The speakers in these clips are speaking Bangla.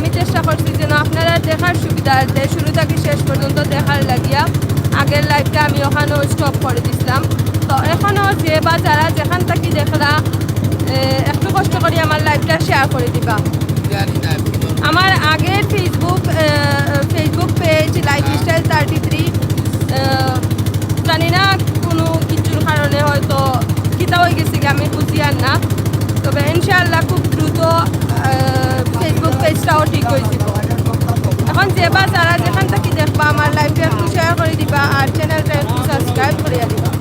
আমি চেষ্টা করছি যেন আপনারা দেখার সুবিধা আছে শুরু থেকে শেষ পর্যন্ত দেখার লাগিয়া আগের লাইভটা আমি ওখানেও স্টপ করে দিছিলাম। তো এখনও যে বা যারা যেখান থেকে দেখলা একটু কষ্ট করে আমার লাইভটা শেয়ার করে দিবা। আমার আগের Facebook Facebook page lifestyle thirty three জানি না কোনো কিছুর কারণে হয়তো কিতা হয়ে গেছে আমি বুঝি আর না। তবে ইনশাআল্লাহ খুব দ্রুত ফেসবুক পেজটাও ঠিক দিব এখন যে বা যারা যেখান থেকে দেখবা আমার লাইভটা একটু শেয়ার করে দিবা আর চ্যানেলটা একটু সাবস্ক্রাইব করিয়া দিবা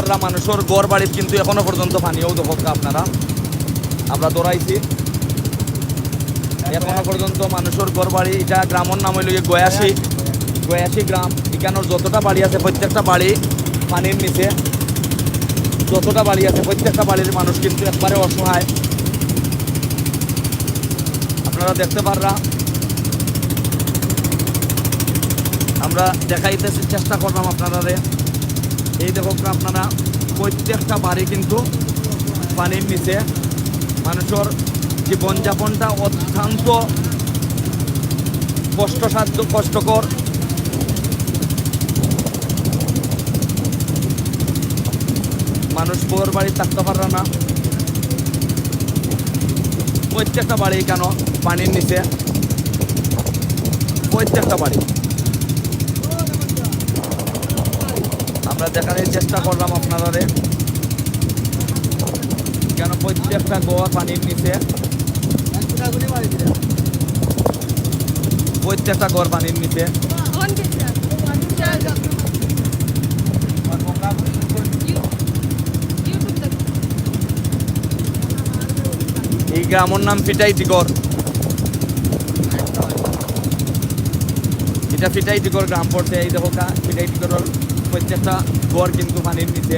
আপনারা মানুষের গড় বাড়ির কিন্তু এখনও পর্যন্ত পানিও দেখক আপনারা। আমরা দৌড়াইছি। এখনও পর্যন্ত মানুষের গড় বাড়ি এটা গ্রামের নাম হইল গিয়ে গয়াসি গয়াসি গ্রাম। এখানোর যতটা বাড়ি আছে প্রত্যেকটা বাড়ি পানির নিচে। যতটা বাড়ি আছে প্রত্যেকটা বাড়ির মানুষ কিন্তু একবারে অসহায়। আপনারা দেখতে পাররা আমরা দেখাইতে চেষ্টা করলাম আপনারা এই দেখো আপনারা প্রত্যেকটা বাড়ি কিন্তু পানির নিচে মানুষের জীবনযাপনটা অত্যন্ত কষ্টসাধ্য, কষ্টকর। মানুষ বউর বাড়ি থাকতে পারে না। প্রত্যেকটা বাড়ি কেন পানির নিচে প্রত্যেকটা বাড়ি। আমরা দেখানোর চেষ্টা করলাম আপনারা কেন প্রত্যেকটা গোয়া পানির নিচে? প্রত্যেকটা গড় পানির নিচে। এই গ্রামের নাম ফিটাই টিকর এটা ফিটাই টিকর গ্রাম পড়ছে, এই দেখো কা ফিটাই টিকরের প্রত্যেকটা গড় কিন্তু পানির নিচে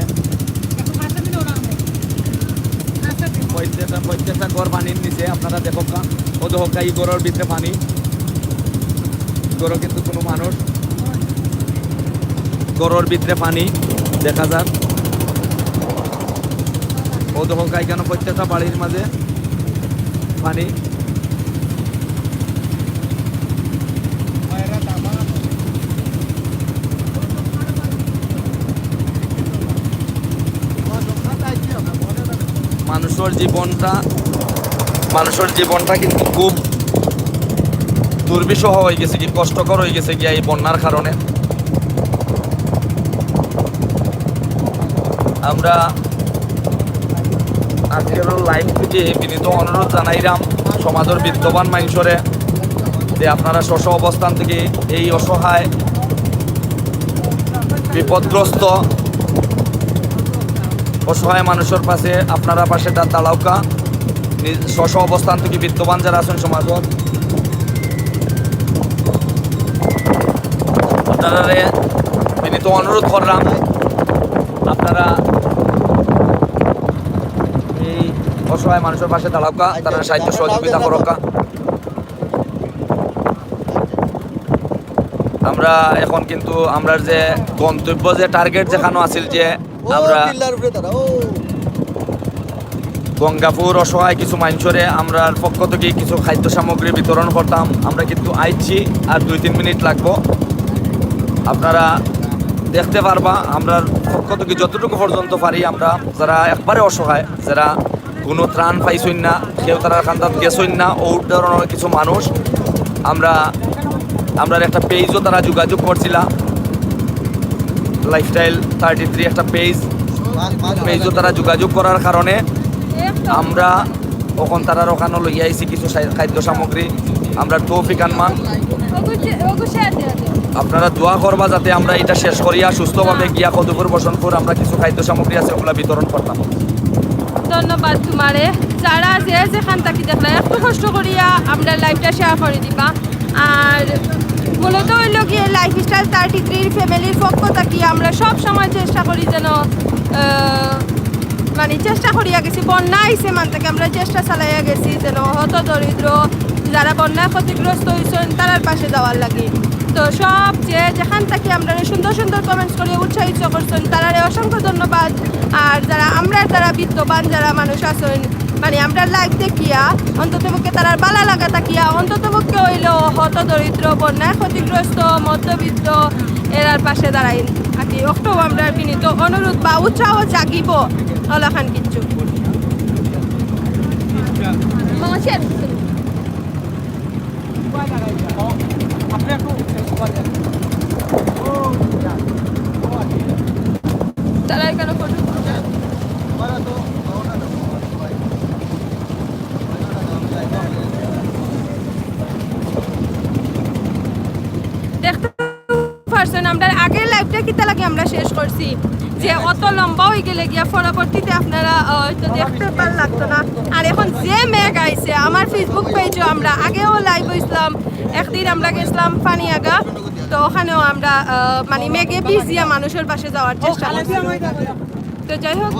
প্রত্যেকটা প্রত্যেকটা গড় পানির নিচে আপনারা দেখো কা ও দেখো কা এই গড়ের ভিতরে পানি গড় কিন্তু কোনো মানুষ গড়ের ভিতরে পানি দেখা যাক ও দেখো কা এখানে প্রত্যেকটা বাড়ির মাঝে পানি মানুষের জীবনটা মানুষের জীবনটা কিন্তু খুব দুর্বিষহ হয়ে গেছে কি, কষ্টকর হয়ে গেছে গিয়া এই বন্যার কারণে। আমরা আজকের লাইভ থেকে বিনীত অনুরোধ জানাইলাম সমাজের বিদ্যমান মানুষরে যে আপনারা শস্য অবস্থান থেকে এই অসহায়, বিপদগ্রস্ত অসহায় মানুষের পাশে আপনারা পাশে তার দাঁড়াওকা স্ব অবস্থান থেকে বিত্তবান যারা আছেন সমাজত। আপনারা অনুরোধ করলাম, আপনারা এই অসহায় মানুষের পাশে দাঁড়াওকা তারা সাহায্য সহযোগিতা করকা। আমরা এখন কিন্তু আমরা যে গন্তব্য, যে টার্গেট যেখানে আছিল যে আমরা গঙ্গাপুর অসহায় কিছু মানুষরে আমরা পক্ষ থেকে কিছু খাদ্য সামগ্রী বিতরণ করতাম। আমরা কিন্তু আইছি আর দুই তিন মিনিট লাগবো। আপনারা দেখতে পারবা আমরা পক্ষ থেকে যতটুকু পর্যন্ত পারি আমরা যারা একবারে অসহায় যারা কোনো ত্রাণ পাইছই না কেউ তারা কান্দাত গেছই না ও ধরনের কিছু মানুষ আমরা আমরা একটা পেজও তারা যোগাযোগ করছিলাম। লাইফস্টাইল থার্টি থ্রি একটা পেজ পেজও তারা যোগাযোগ করার কারণে আমরা ওখান তারার ওখানে লইয়া আইছি কিছু খাদ্য সামগ্রী। আমরা তৌফিক আনমান। আপনারা দোয়া করবা যাতে আমরা এটা শেষ করিয়া সুস্থভাবে গিয়া কদুপুর বসনপুর আমরা কিছু খাদ্য সামগ্রী আছে ওগুলা বিতরণ করতাম। ধন্যবাদ তোমারে। যারা যে যেখান থাকি দেখলা একটু কষ্ট করিয়া আমরা লাইফটা শেয়ার করে দিবা। আর মূলত হইল গিয়ে লাইফ স্টাইল থার্টি থ্রির ফ্যামিলির পক্ষ থাকি আমরা সব সময় চেষ্টা করি যেন মানে চেষ্টা করিয়া গেছি, বন্যা আইসে মান থেকে আমরা চেষ্টা চালাইয়া গেছি যেন হত দরিদ্র যারা বন্যায় ক্ষতিগ্রস্ত হয়েছেন তারার পাশে যাওয়ার লাগে। তো সব যে যেখান থেকে আমরা সুন্দর সুন্দর কমেন্টস করে উৎসাহিত করছেন, তারারে অসংখ্য ধন্যবাদ। আর যারা আমরা, যারা বিত্তবান যারা মানুষ আছেন মানে আমরা লাইভ দেখিয়া অন্তত মুখে তারার বালা লাগা তাকিয়া অন্তত মুখে হইল হত দরিদ্র বন্যায় ক্ষতিগ্রস্ত মধ্যবিত্ত এরার পাশে দাঁড়াই আর কি অক্টো আমরা বিনীত অনুরোধ বা উৎসাহ জাগিব অলখান কিচ্ছু তারা এখানে ফটো কিতা লাগে আমরা শেষ করছি। যে অত লম্বা হয়ে গেলে গিয়া পরবর্তীতে আপনারা হয়তো দেখতে পার লাগতো না। আর এখন যে মেঘ আইছে আমার ফেসবুক পেজও আমরা আগেও লাইভ হয়েছিলাম একদিন আমরা গেছিলাম পানিয়াগা। তো ওখানেও আমরা মানে মেঘে ভিজিয়া মানুষের পাশে যাওয়ার চেষ্টা করছি। তো যাই হোক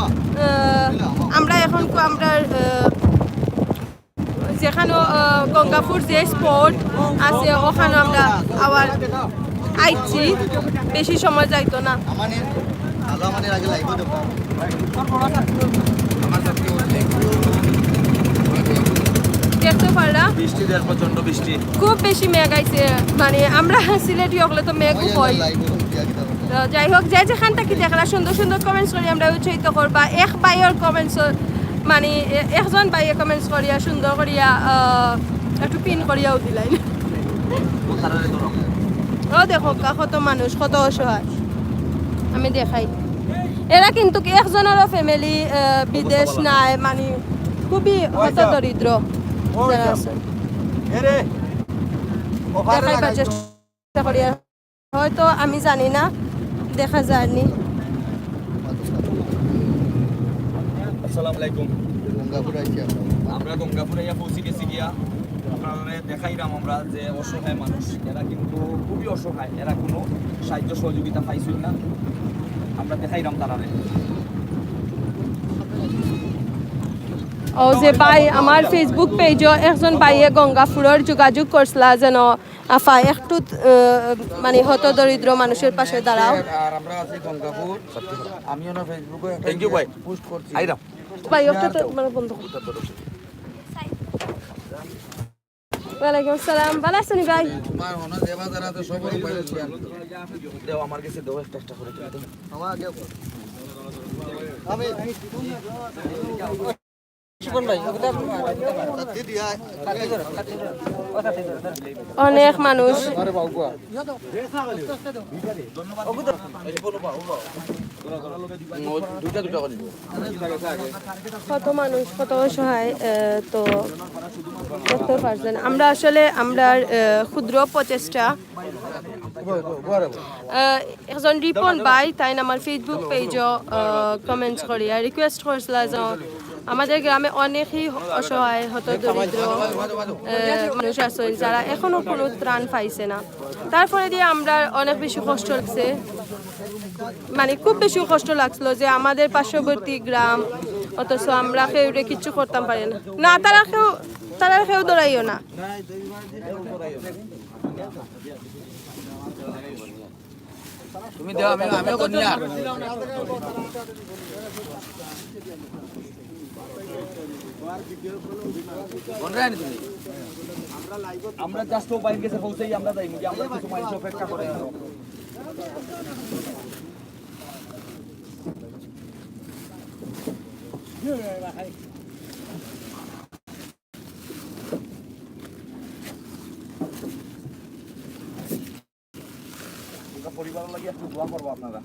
আমরা এখন আমরা আহ, যেখানে গঙ্গাপুর যে স্পট আছে ওখানে আমরা আবার আইছি বেশি সময় যাইতো না। দেখতে বৃষ্টি প্রচণ্ড বৃষ্টি। খুব বেশি মেঘ আইছে। মানে আমরা সিলেটি হলে তো মেঘ হয় যাই হোক যে যেখান থেকে দেখলা সুন্দর সুন্দর কমেন্টস করি আমরা উৎসাহিত করবা। এক বাইয়ের কমেন্টস মানে একজন বাইয়ে কমেন্টস করিয়া সুন্দর করিয়া আহ, একটু পিন করিয়াও দিলাই ও দেখো কত মানুষ কত অসহায়। আমি দেখাই। এরা কিন্তু একজনেরও ফ্যামিলি বিদেশ নাই মানে খুবই হত দরিদ্র দেখাইবার চেষ্টা করি। হয়তো আমি জানি না দেখা যায়নি। আসসালামু আলাইকুম। গঙ্গাপুর আইছি আমরা গঙ্গাপুরে পৌঁছে গেছি গিয়া। আপনারা দেখাইলাম আমরা যে অসহায় মানুষ এরা কিন্তু খুবই অসহায় এরা কোনো সাহায্য সহযোগিতা পাইছিল না। আমরা দেখাইলাম তারারে ও যে ভাই আমার ফেসবুক পেজও একজন ভাইয়ে গঙ্গাপুরের যোগাযোগ করছিলা যেন আফা একটু মানে হত দরিদ্র মানুষের পাশে দাঁড়াও। আর আমরা আছি গঙ্গাপুর আমি ওনার ফেসবুকে একটা Thank ভাই। পোস্ট করছি। আইরাম। ভাই একটা মানে বন্ধ কর। ওয়ালাইকুম আসসালাম ভালো আছেন ভাই? হনো দেবা যারা তো সব দেও আমার কাছে দেও একটা একটা করে আমার আগে আমি অনেক মানুষ। কত মানুষ কত অসহায় তো দেখতে পারছেন। আমরা আসলে আমরা ক্ষুদ্র প্রচেষ্টা। আহ, একজন রিপন ভাই তাই আমার ফেসবুক পেজও কমেন্টস করি। আর রিকোয়েস্ট করছিল যে আমাদের গ্রামে অনেকই অসহায় হত দরিদ্র মানুষ আছে যারা এখনও কোনো ত্রাণ পাইছে না। তারপরে দিয়ে আমরা অনেক বেশি কষ্ট লাগছে। মানে খুব বেশি কষ্ট লাগছিল যে আমাদের পার্শ্ববর্তী গ্রাম, অথচ আমরা কেউ কিচ্ছু করতাম পারি না। না, তারা কেউ তারা কেউ দৌড়াইও না। তুমি দেও আমি আমিও করি আমরা জাস্ট ও বাইরে গেছে, পৌঁছেই আমরা যাই মুজি আমরা কিছু মানুষ অপেক্ষা করে পরিবারের লাগে একটু দোয়া করব আপনারা।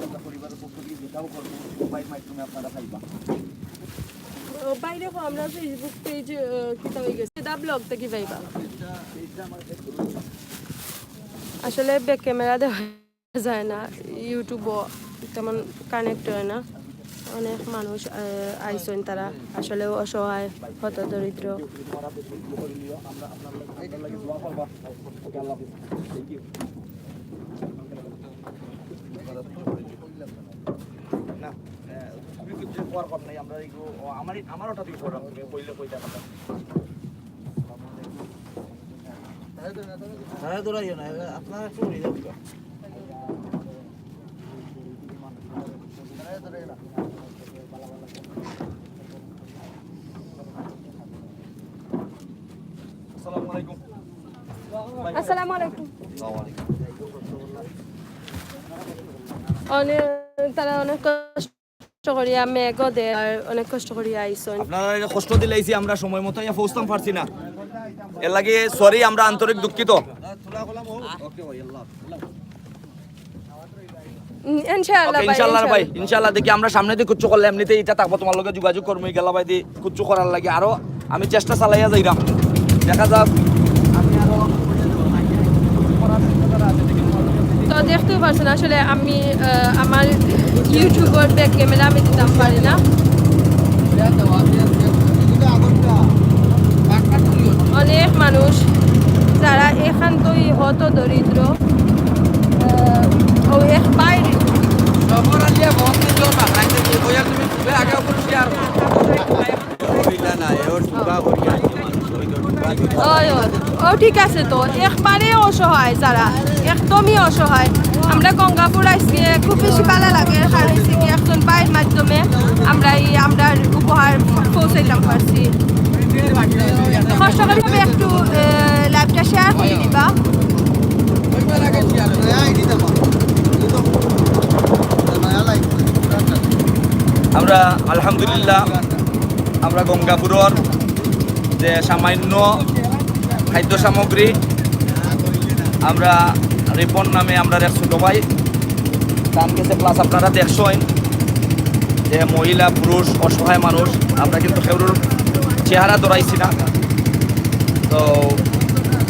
তোমরা পরিবারের পক্ষ থেকে যেটাও করব সবাই মাধ্যমে আপনারা বাইরে আমরা ফেসবুক পেজ কিতা হয়ে গেছে। দা ব্লগ থেকে পাইবা? আসলে ব্যাক ক্যামেরা দেখা যায় না ইউটিউবও তেমন কানেক্ট হয় না। অনেক মানুষ আইসেন তারা আসলে অসহায় হত দরিদ্র কর নাই আমরা এগুলো আমার আমার ওটা দিয়ে করলাম তুমি কইলে দৌড়াইও না আপনারা একটু আসসালামু আলাইকুম। আসসালামু আলাইকুম। অনেক তারা অনেক কষ্ট করিয়া মেঘও আর অনেক কষ্ট করিয়া আইসন। আপনারা কষ্ট দিলাইছি আমরা সময় মতো ইয়া পৌঁছতাম পারছি না। এর লাগে সরি আমরা আন্তরিক দুঃখিত। ইনশাআল্লাহ ভাই ইনশাআল্লাহ ভাই ইনশাআল্লাহ। ইনশাআল্লাহ দেখি আমরা সামনে দিয়ে কুচ্ছু করলে এমনিতে এটা থাকব তোমার লগে যোগাযোগ করব গেলা ভাই দিয়ে কুচ্ছু করার লাগে। আরও আমি চেষ্টা চালাইয়া যাইরাম। দেখা যাক। আমি আরও তো দেখতেও পারছেন আসলে আমি আমার ইউটিউবের ব্যাক ক্যামেরা আমি দিতাম পারি না অনেক মানুষ যারা এখানতই হত দরিদ্র আহ, ও এক। ও ঠিক আছে তো একবারে অসহায় যারা একদমই অসহায় আমরা গঙ্গাপুর আজকে খুব বেশি ভালো লাগে। কারণ কি, একজন বাইর মাধ্যমে আমরা এই আমরা উপহার পৌঁছাইতাম পারছি। একটু লাইভটা শেয়ার করে দিবা আমরা, আলহামদুলিল্লাহ, আমরা গঙ্গাপুরর যে সামান্য খাদ্য সামগ্রী, আমরা রিপন নামে আমরা এক ছোটো ভাই দান গেছে প্লাস আপনারা দেখছেন যে মহিলা, পুরুষ, অসহায় মানুষ, আমরা কিন্তু সেগুলোর চেহারা ধরাইছি না। তো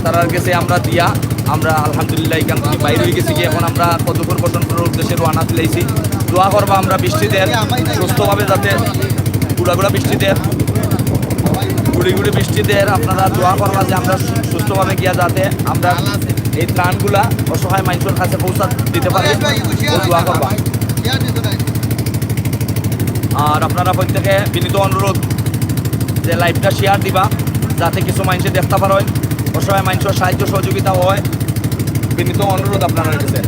তারার কাছে আমরা দিয়া, আমরা আলহামদুলিল্লাহ এখান থেকে বাইরে হয়ে গেছি এখন আমরা কতক্ষণ বসন করার উদ্দেশ্যে রোয়ানা তুলেছি দোয়া করবা আমরা বৃষ্টি দেন সুস্থভাবে যাতে গুড়া বৃষ্টি দেন গুড়ি গুড়ি বৃষ্টি দেন আপনারা দোয়া করবা যে আমরা সুস্থভাবে গিয়া যাতে আমরা এই ত্রাণগুলা অসহায় মানুষের কাছে পৌঁছা দিতে পারে। দোয়া করবা। আর আপনারা প্রত্যেকে বিনীত অনুরোধ যে লাইভটা শেয়ার দিবা যাতে কিছু মানুষে দেখতে পারেন অসহায় মানুষের সাহায্য সহযোগিতা হয়। বিনীত অনুরোধ আপনারা কাছে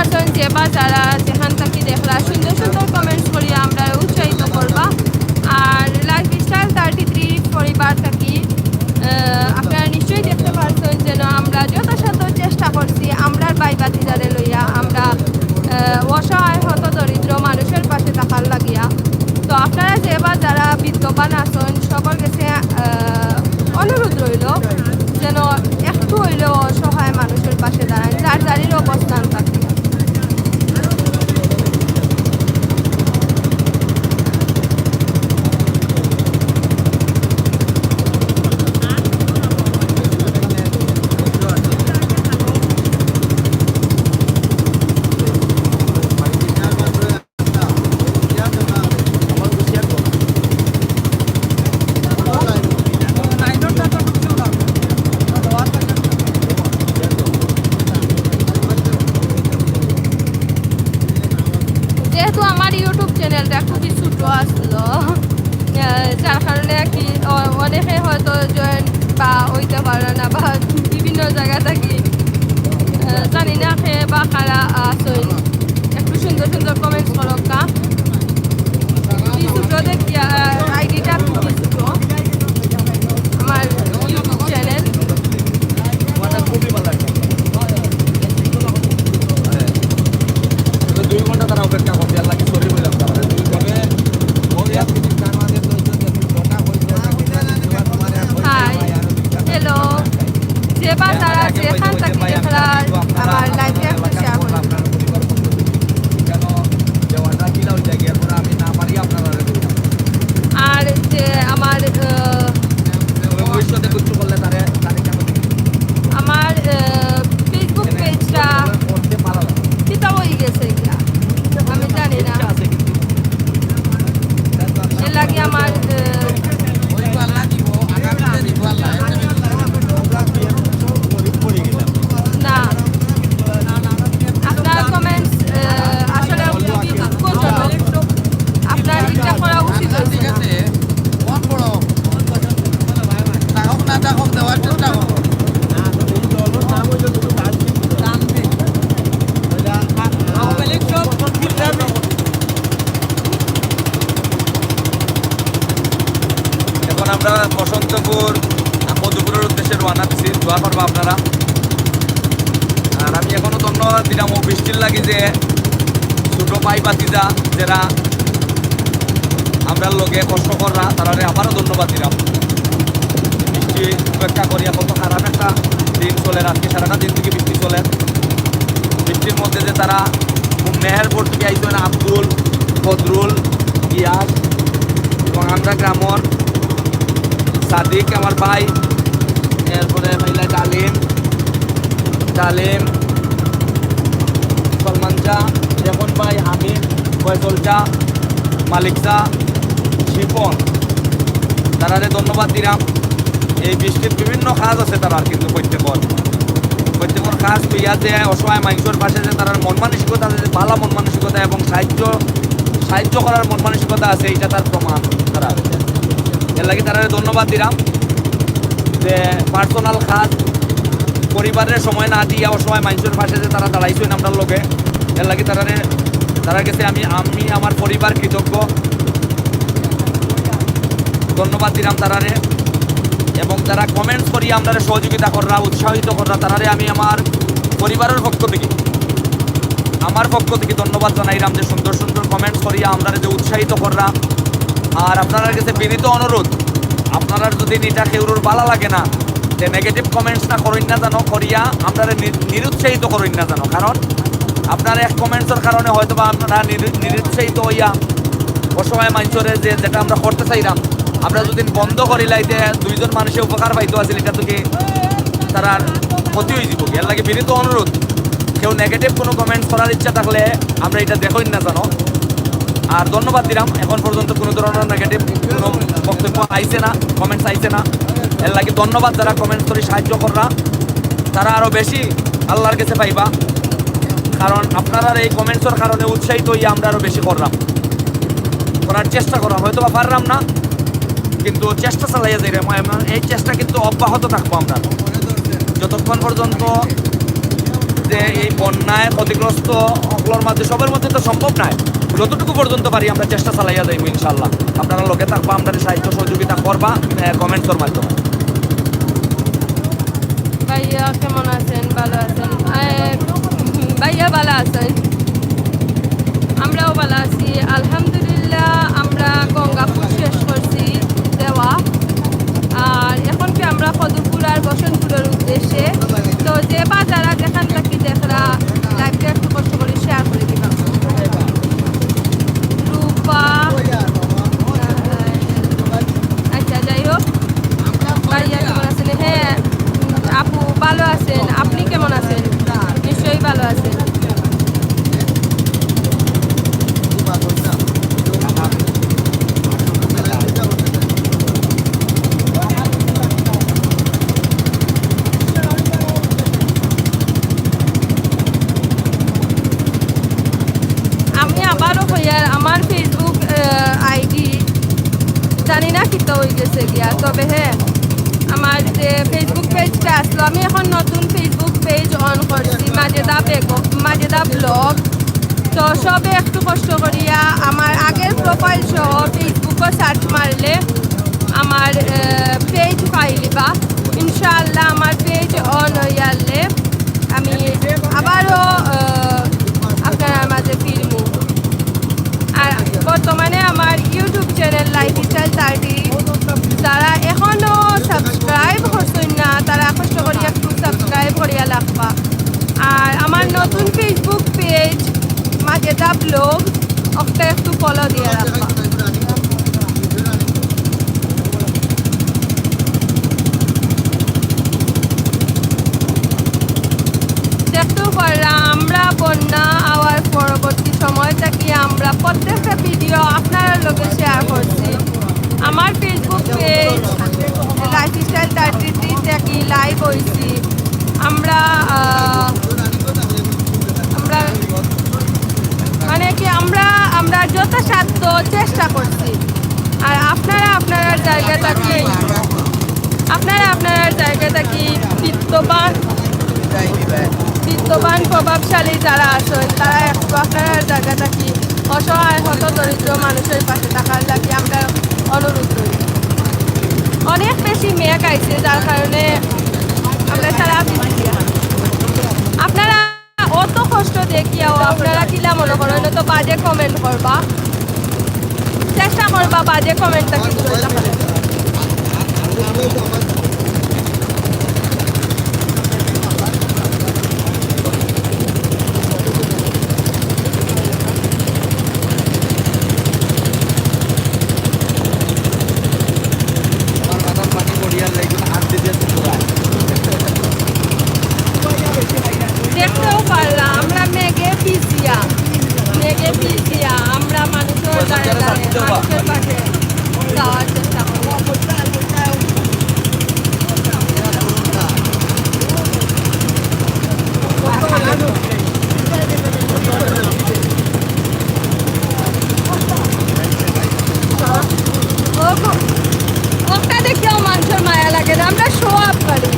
পারছেন যে বা যারা যেখান থেকে দেখলা, সুন্দর সুন্দর কমেন্টস করিয়া আমরা উৎসাহিত করবা। আর লাইফ স্টাইল থার্টি থ্রি পরিবার থাকি আপনারা নিশ্চয়ই দেখতে পারছেন যেন আমরা যথাসাধ্য চেষ্টা করছি আমরার বাই বাতিদারে লইয়া, আমরা অসহায় হত দরিদ্র মানুষের পাশে থাকার লাগিয়া। তো আপনারা যে বা যারা বিদ্যমান আছেন, সকল কাছে অনুরোধ রইল যেন একটু হইলেও অসহায় মানুষের পাশে দাঁড়ান, যার যারির অবস্থান থাকে। করবা আপনারা। আর আমি এখনও ধন্যবাদ দিলাম, ও বৃষ্টির লাগি যে ছোটো পাই বাতিজা যারা আমরা লোকে কষ্ট কররা তারা আবারও ধন্যবাদ দিলাম। বৃষ্টি উপেক্ষা করিয়া কত খারাপ একটা দিন চলে আজকে সারাটা দিন থেকে বৃষ্টি চলে। বৃষ্টির মধ্যে যে তারা মেহেরপুর থেকে আইসেন আব্দুল, বদরুল ইয়াস এবং আমরা গ্রামর সাদিক, আমার ভাই এরপরে মহিলা ডালিম। ডালিম, সলমান চা রেখন ভাই হামিদ ফয়সল চা মালিক চা শিপন। তারারে ধন্যবাদ দিলাম। এই বৃষ্টির বিভিন্ন কাজ আছে তারার কিন্তু প্রত্যেকর। প্রত্যেকর কাজ পেয়া যে অসহায় মানুষের পাশে যে তার মন মানসিকতা আছে ভালো মন মানসিকতা এবং সাহায্য সাহায্য করার মন মানসিকতা আছে, এইটা তার প্রমাণ তারা এর লাগে তারা ধন্যবাদ দিলাম। যে পার্সোনাল কাজ পরিবারের সময় না দিয়া অসহায় মানুষের পাশে যে তারা দাঁড়াইছেন আমরা লোকে এর লাগে তারা তারা গেছে আমি আমি আমার পরিবার কৃতজ্ঞ। ধন্যবাদ দিলাম তারারে এবং যারা কমেন্টস করি আমরা সহযোগিতা করা উৎসাহিত করা তারারে আমি আমার পরিবারের পক্ষ থেকে, আমার পক্ষ থেকে ধন্যবাদ জানাইলাম যে সুন্দর সুন্দর কমেন্টস করিয়া আমরা যে উৎসাহিত করা আর আপনারা কাছে বিনীত অনুরোধ আপনারা যদি এটা কেউর ভালো লাগে না যে নেগেটিভ কমেন্টস না করেন না জানো, করিয়া আপনারা নিরুৎসাহিত করেন না জানো। কারণ আপনার এক কমেন্টসের কারণে হয়তো বা আপনারা নিরুৎসাহিত হইয়া অসময় মানুষের যে যেটা আমরা করতে চাইলাম, আমরা যদি বন্ধ করি লাইতে দুইজন মানুষের উপকার পাইতো আছিল, এটা থেকে তারা ক্ষতি হয়ে যাব এর লাগে বিনীত অনুরোধ। কেউ নেগেটিভ কোনো কমেন্টস করার ইচ্ছা থাকলে আমরা এটা দেখোই না জানো। আর ধন্যবাদ দিলাম। এখন পর্যন্ত কোনো ধরনের নেগেটিভ কোনো বক্তব্য আইছে না কমেন্টস আইছে না। এর লাগে ধন্যবাদ যারা কমেন্টস করে সাহায্য কররা। তারা আরও বেশি আল্লাহর কাছে পাইবা। কারণ আপনারা এই কমেন্টসের কারণে উৎসাহিত হইয়া আমরা আরও বেশি করলাম। করার চেষ্টা করলাম হয়তো বা পারলাম না, কিন্তু চেষ্টা চালাইয়া যাই এই চেষ্টা কিন্তু অব্যাহত থাকব আমরা। যতক্ষণ পর্যন্ত যে এই বন্যায় ক্ষতিগ্রস্ত অকলর মধ্যে সবার মধ্যে তো সম্ভব নয় যতটুকু পর্যন্ত পারি আমরা চেষ্টা চালাইয়া যাইব ইনশাল্লাহ আপনারা লোকে থাকব আমরা সাহায্য সহযোগিতা করবা কমেন্টসের মাধ্যমে। ভাইয়া কেমন আছেন? ভালো আছেন? ভাইয়া ভালো আছেন? আমরাও ভালো আছি। আলহামদুলিল্লাহ, আমরা গঙ্গাপুর শেষ করছি দেওয়া। আর এখন কি আমরা ফদুপুর আর বসন্তপুরের উদ্দেশ্যে। তো যে বা যারা থাকি দেখরা লাইভটা একটু কষ্ট করে শেয়ার করে দিবা রূপা আচ্ছা যাই হোক ভাইয়া কেমন আছেন হ্যাঁ আপু ভালো আছেন? আপনি কেমন আছেন? নিশ্চয়ই ভালো আছেন আমি আবারও হইয়ার আমার ফেসবুক আইডি জানি না কিতো হয়ে গেছে গিয়া তবে হ্যাঁ আমার যে ফেসবুক আসলো আমি এখন নতুন ফেসবুক পেজ অন করছি, মাজেদা বেগম, মাজেদা ব্লগ তো সবে একটু কষ্ট করিয়া আমার আগের প্রোফাইল সহ ফেসবুকও সার্চ মারলে আমার পেজ পাইলিবা ইনশাআল্লাহ আমার পেজ অন হইয়ালে। আমি আবারও আহ, আপনার মাঝে ফিরমু আর বর্তমানে আমার YouTube channel lifestyle thirty যারা এখনও সাবস্ক্রাইব করছেন না তারা কষ্ট করিয়া একটু সাবস্ক্রাইব করিয়া রাখবা আর আমার নতুন ফেসবুক পেজ মাজেদা ব্লগ ওটা একটু ফলো দিয়ে আমরা বন্যা আওয়ার পরবর্তী সময় থেকে আমরা প্রত্যেকটা ভিডিও আপনার লোকে শেয়ার করছি। আমার Facebook page lifestyle thirty three থেকে লাইভ হয়েছি। আমরা মানে কি আমরা আমরা যথাসাধ্য চেষ্টা করছি। আর আপনারা আপনার জায়গা থাকি আপনারা আপনার জায়গা থাকি বিত্তবান বিত্তবান, প্রভাবশালী যারা আছেন তারা একটু আপনার জায়গা থাকি অসহায়, হত দরিদ্র মানুষের পাশে থাকার লাগে আমরা অনুরোধ করি। অনেক বেশি মেঘ আইছে যার কারণে আমরা সারা আপনারা অত কষ্ট দেখিয়াও আপনারা কিলা মনে করেন তো বাজে কমেন্ট করবা। চেষ্টা করবা বাজে কমেন্টটা কিন্তু দেখালে আমার মাথার পানি পড়িয়ার লাগবে হাত দিয়ে পুরায় দেখতেও পারলাম আমরা মেঘে পিছিয়া মেঘে পিছিয়া আমরা মানুষের দাঁড়ে দাঁড়ে মানুষের পাশে যাওয়ার চেষ্টা করব ও- ওটা দেখেও মানুষের মায়া লাগে না আমরা শো আপ করি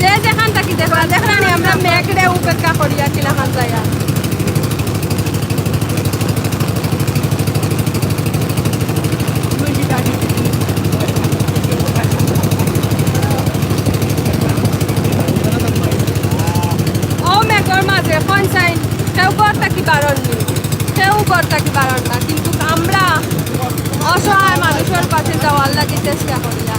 যে যেখান থাকি দেখলা দেখলানি আমরা মেঘরে উপেক্ষা করিয়া কিলাখান জায়গা ও মেঘর মাঝে পঞ্চায়েত কেউ ঘর নেই। কেউ কর্তাকে বারণ না, কিন্তু আমরা অসহায় মানুষের পাশে যাওয়ার লাগি চেষ্টা করিয়া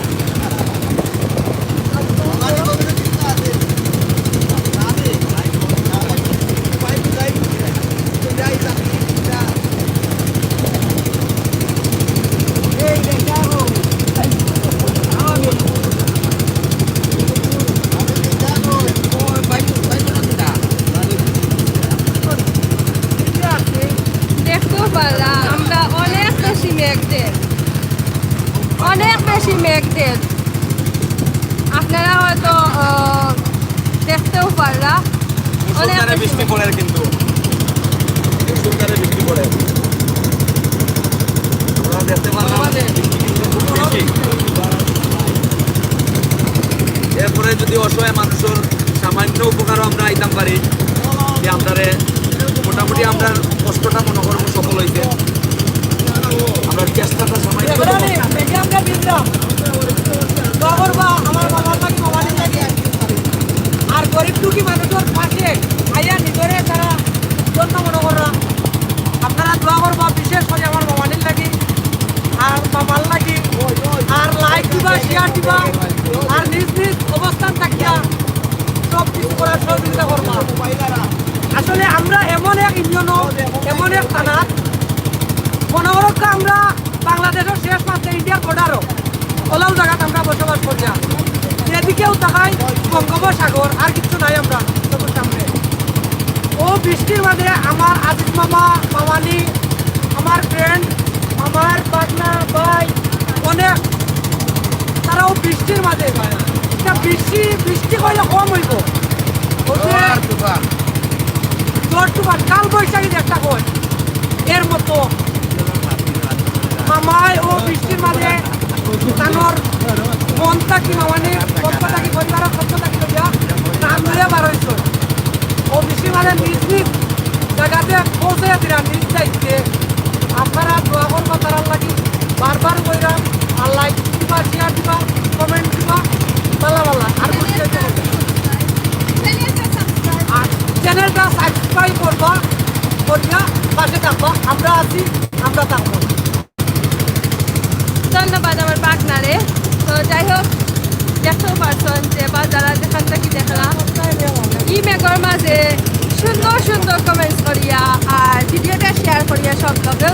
দেখতেও পারলাম আমরা অনেক বেশি মেঘদের অনেক বেশি মেঘদের আপনারা হয়তো আহ, দেখতেও পারলা অনেক মুসুলধারে বেশি বৃষ্টি মেঘ। পড়ে কিন্তু মুসুলধারে বৃষ্টি পড়ে আমরা দেখতে পারলাম বৃষ্টি কিন্তু খুব বেশি। এরপরে যদি অসহায় মানুষের সামান্য উপকারও আমরা আইতাম পারি। যে আমরা মোটামুটি আমরা কষ্টটা মনে করব সফল হয়েছে আমরা চেষ্টাটা সামান্য আর গরিব পাশে আইয়া তারা মনে আপনারা বিশেষ আমার লাগি, আর আর লাইক দিবা শেয়ার দিবা। আর নিজ নিজ অবস্থান থাকিয়া সব কিছু করার সহযোগিতা করবা। আসলে আমরা এমন এক ইউনিয়ন এমন এক থানাত মনোহরকে আমরা বাংলাদেশের শেষ মাত্রা ইন্ডিয়ার বর্ডারও ওলাও জায়গাতে আমরা বসবাস করি এদিকেও তাকাই, বঙ্গোপসাগর, আর কিছু নাই আমরা চোখের সামনে। ও বৃষ্টির মাঝে আমার আজিজ মামা, মামানি, আমার ফ্রেন্ড আমার পাটনা ভাই, অনেক তারাও বৃষ্টির মাঝে এটা বৃষ্টি বৃষ্টি করলে কম হইব। কাল বৈশাখী একটা কয় এর মতো। মামায় ও বৃষ্টির মাঝে তানোর মন থাকি মামানি? পক্ষ থাকি পরিবারের পক্ষ থাকি লইয়া নাম লইয়া বার হইছ। ও বৃষ্টির মাঝে নিজ নিজ জায়গাতে পৌঁছে দিরা নিজ দায়িত্বে। আপনারা দোয়া করবা তারার লাগি বারবার কইরাম আর লাইক দিবা শেয়ার দিবা কমেন্ট দিবা ভালো ভালো আর আর চ্যানেলটা সাবস্ক্রাইব করবা করিয়া পাশে থাকবা। আমরা আছি আমরা থাকব। ধন্যবাদ আমার পার্টনারে। তো যাই হোক দেখতেও পারছেন যে বা যারা যেখান থেকে দেখলাম ই মেঘর মাঝে সুন্দর সুন্দর কমেন্টস করিয়া আর ভিডিওটা শেয়ার করিয়া সব লগেও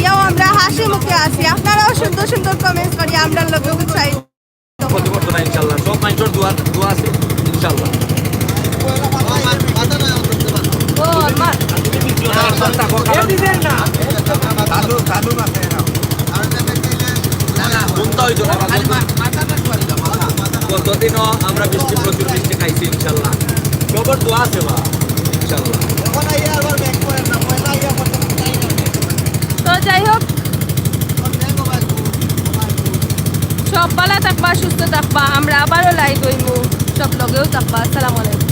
খাইয়াও আমরা হাসি মুখে আছি। আপনারাও সুন্দর সুন্দর কমেন্টস করি আমরা লোক উৎসাহিত ক্ষতি করতো না ইনশাল্লাহ। সব মানুষের দোয়া দোয়া আছে ইনশাল্লাহ। গতদিনও আমরা বৃষ্টি, প্রচুর বৃষ্টি খাইছি ইনশাল্লাহ। সবর দোয়া আছে বা ইনশাল্লাহ তো যাই হোক। সব বেলা থাকবা, সুস্থ থাকবা, আমরা আবারও লাইভ হইব সব লগেও থাকবা। আসসালামু আলাইকুম।